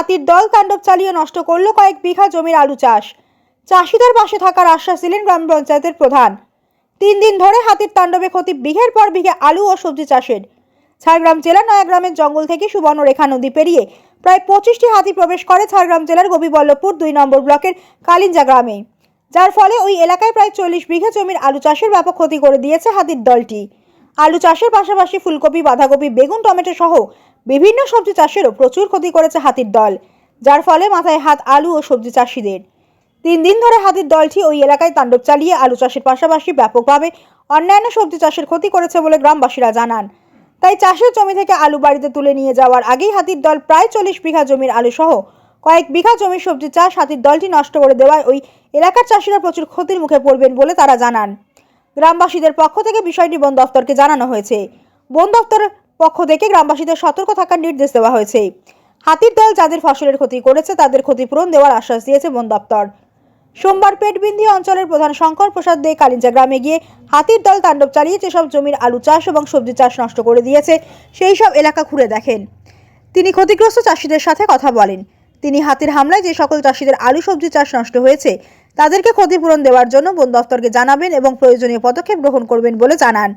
হাতির দল তাণ্ডব চালিয়ে নষ্ট করল কয়েক বিঘা জমির আলু চাষ। চাষিদের পাশে থাকার আশ্বাস দিলেন গ্রাম পঞ্চায়েতের প্রধান। তিন দিন ধরে হাতির তাণ্ডবে ক্ষতি বিঘের পর বিঘে আলু ও সবজি চাষের। ঝাড়গ্রাম জেলার নয়াগ্রামের জঙ্গল থেকে সুবর্ণরেখা নদী পেরিয়ে প্রায় পঁচিশটি হাতি প্রবেশ করে ঝাড়গ্রাম জেলার গোপীবল্লভপুর দুই নম্বর ব্লকের কালিঞ্জা গ্রামে। যার ফলে ওই এলাকায় প্রায় চল্লিশ বিঘা জমির আলু চাষের ব্যাপক ক্ষতি করে দিয়েছে হাতির দলটি। আলু চাষের পাশাপাশি ফুলকপি, বাঁধাকপি, বেগুন, টমেটো সহ বিভিন্ন সবজি চাষেরও প্রচুর ক্ষতি করেছে হাতির দল, যার ফলে মাথায় হাত আলু ও সবজি চাষিদের। তিন দিন ধরে হাতির দলটি ওই এলাকায় তাণ্ডব চালিয়ে আলু চাষের পাশাপাশি ব্যাপকভাবে অন্যান্য সবজি চাষের ক্ষতি করেছে বলে গ্রামবাসীরা জানান। তাই চাষের জমি থেকে আলু বাড়িতে তুলে নিয়ে যাওয়ার আগেই হাতির দল প্রায় চল্লিশ বিঘা জমির আলু সহ কয়েক বিঘা জমির সবজি চাষ হাতির দলটি নষ্ট করে দেওয়ায় ওই এলাকার চাষিরা প্রচুর ক্ষতির মুখে পড়বেন বলে তারা জানান। গ্রামবাসীদের পক্ষ থেকে বিষয়টি বন দফতরকে জানানো হয়েছে। বন দফতরের পক্ষ থেকে গ্রামবাসীদের সতর্ক থাকার নির্দেশ দেওয়া হয়েছে। হাতির দল যাদের ফসলের ক্ষতি করেছে, তাদের ক্ষতিপূরণ দেওয়ার আশ্বাস দিয়েছে বন দপ্তর সোমবার পেটবিন্ধি অঞ্চলের প্রধান শঙ্কর প্রসাদ দে কালিঞ্জা গ্রামে গিয়ে হাতির দল তাণ্ডব চালিয়ে যেসব জমির আলু চাষ এবং সবজি চাষ নষ্ট করে দিয়েছে, সেই সব এলাকা ঘুরে দেখেন। তিনি ক্ষতিগ্রস্ত চাষিদের সাথে কথা বলেন। তিনি হাতির হামলায় যে সকল চাষিদের আলু, সবজি, চাষ নষ্ট হয়েছে, তাদেরকে ক্ষতিপূরণ দেওয়ার জন্য বন দফতরকে জানাবেন এবং প্রয়োজনীয় পদক্ষেপ গ্রহণ করবেন বলে জানান।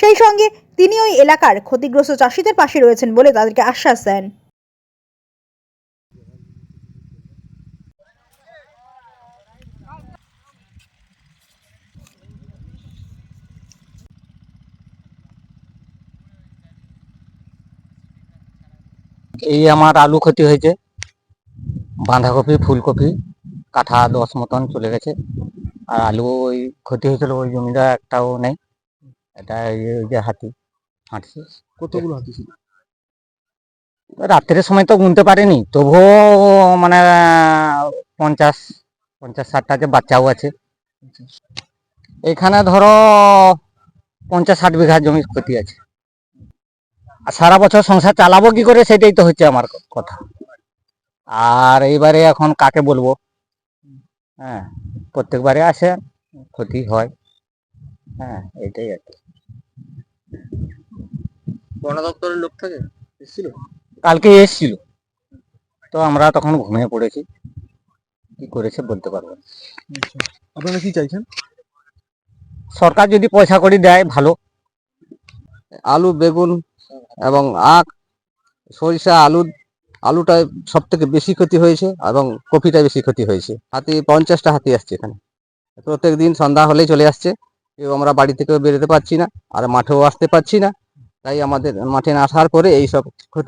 সেই সঙ্গে তিনি ওই এলাকার ক্ষতিগ্রস্ত চাষিদের পাশে রয়েছেন বলে তাদেরকে আশ্বাস দেন। এই আমার আলু ক্ষতি হয়েছে। বাঁধাকপি ফুলকপি কাঠা দশ মতন চলে গেছে। আর আলু ওই ক্ষতি হয়েছিল ওই জমিটা একটাও নেই। এটা ওই যে হাতি হাঁটছে। কতগুলো হাতি ছিল? রাত্রের সময় তো গুনতে পারিনি তবুও মানে পঞ্চাশ পঞ্চাশ ষাটটা যে বাচ্চাও আছে। এখানে ধরো পঞ্চাশ ষাট বিঘা জমি ক্ষতি আছে। আর সারা বছর সংসার চালাবো কি করে সেটাই তো হচ্ছে আমার কথা। আর এইবারে এখন কাকে বলব? হ্যাঁ প্রত্যেকবারে আসে ক্ষতি হয়। হ্যাঁ এটাই আর কি। বন দপ্তরের লোক থাকে? এসেছিল? কালকে এসছিল। তো আমরা তখন ঘুমিয়ে পড়েছি। কি করেছে বলতে পারব না। আপনারা কি চাইছেন? সরকার যদি পয়সা করি দেয় ভালো। আলু বেগুন এবং আখ সরিষা আলু আলুটা সব থেকে বেশি ক্ষতি হয়েছে এবং কপিটা বেশি ক্ষতি হয়েছে। হাতি, পঞ্চাশটা হাতি আসছে এখানে। প্রত্যেক দিন সন্ধ্যা হলেই চলে আসছে। কেউ আমরা বাড়ি থেকেও বেরোতে পারছি না, আর মাঠেও আসতে পারছি না। তাই আমাদের মাঠে আসার পরে এইসব ক্ষতি